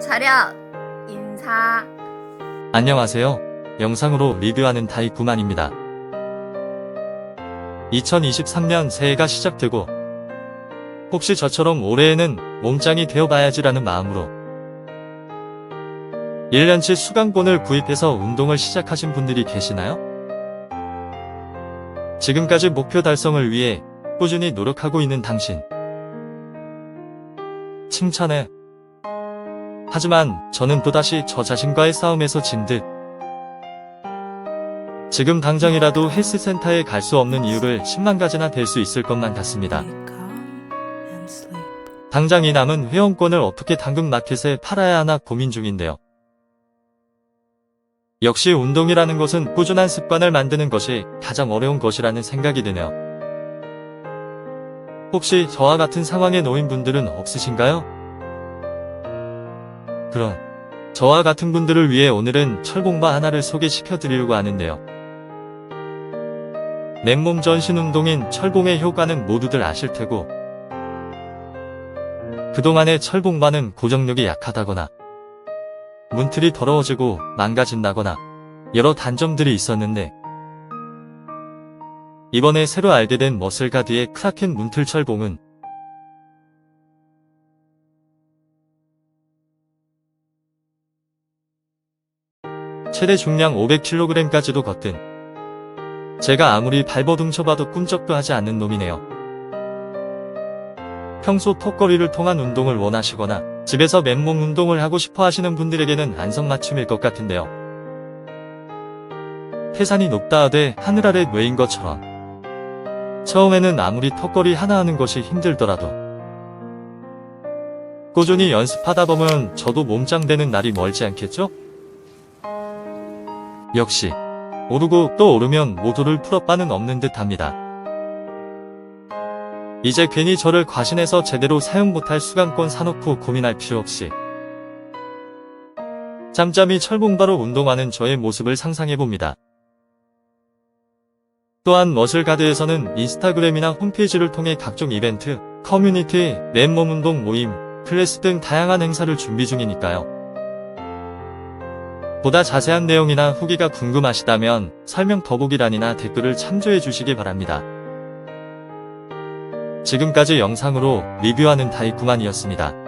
차렷 인사 안녕하세요. 영상으로 리뷰하는 다이구만입니다. 2023년 새해가 시작되고 혹시 저처럼 올해에는 몸짱이 되어봐야지라는 마음으로 1년치 수강권을 구입해서 운동을 시작하신 분들이 계시나요? 지금까지 목표 달성을 위해 꾸준히 노력하고 있는 당신. 칭찬해. 하지만 저는 또다시 저 자신과의 싸움에서 진 듯. 지금 당장이라도 헬스센터에 갈 수 없는 이유를 10만 가지나 될 수 있을 것만 같습니다. 당장 이 남은 회원권을 어떻게 당근 마켓에 팔아야 하나 고민 중인데요. 역시 운동이라는 것은 꾸준한 습관을 만드는 것이 가장 어려운 것이라는 생각이 드네요. 혹시 저와 같은 상황에 놓인 분들은 없으신가요? 그럼 저와 같은 분들을 위해 오늘은 철봉바 하나를 소개시켜 드리려고 하는데요. 맨몸 전신 운동인 철봉의 효과는 모두들 아실 테고 그동안의 철봉바는 고정력이 약하다거나 문틀이 더러워지고 망가진다거나 여러 단점들이 있었는데 이번에 새로 알게 된 머슬가드의 크라켄 문틀 철봉은 최대 중량 500kg까지도 걷든 제가 아무리 발버둥 쳐봐도 꿈쩍도 하지 않는 놈이네요. 평소 턱걸이를 통한 운동을 원하시거나 집에서 맨몸 운동을 하고 싶어 하시는 분들에게는 안성맞춤일 것 같은데요. 태산이 높다 하되 하늘 아래 뇌인 것처럼 처음에는 아무리 턱걸이 하나 하는 것이 힘들더라도 꾸준히 연습하다 보면 저도 몸짱 되는 날이 멀지 않겠죠? 역시 오르고 또 오르면 모두를 풀어 빠는 없는 듯 합니다. 이제 괜히 저를 과신해서 제대로 사용 못할 수강권 사놓고 고민할 필요 없이 짬짬이 철봉바로 운동하는 저의 모습을 상상해봅니다. 또한 머슬가드에서는 인스타그램이나 홈페이지를 통해 각종 이벤트, 커뮤니티, 맨몸 운동 모임, 클래스 등 다양한 행사를 준비 중이니까요. 보다 자세한 내용이나 후기가 궁금하시다면 설명 더보기란이나 댓글을 참조해 주시기 바랍니다. 지금까지 영상으로 리뷰하는 다이구만이었습니다.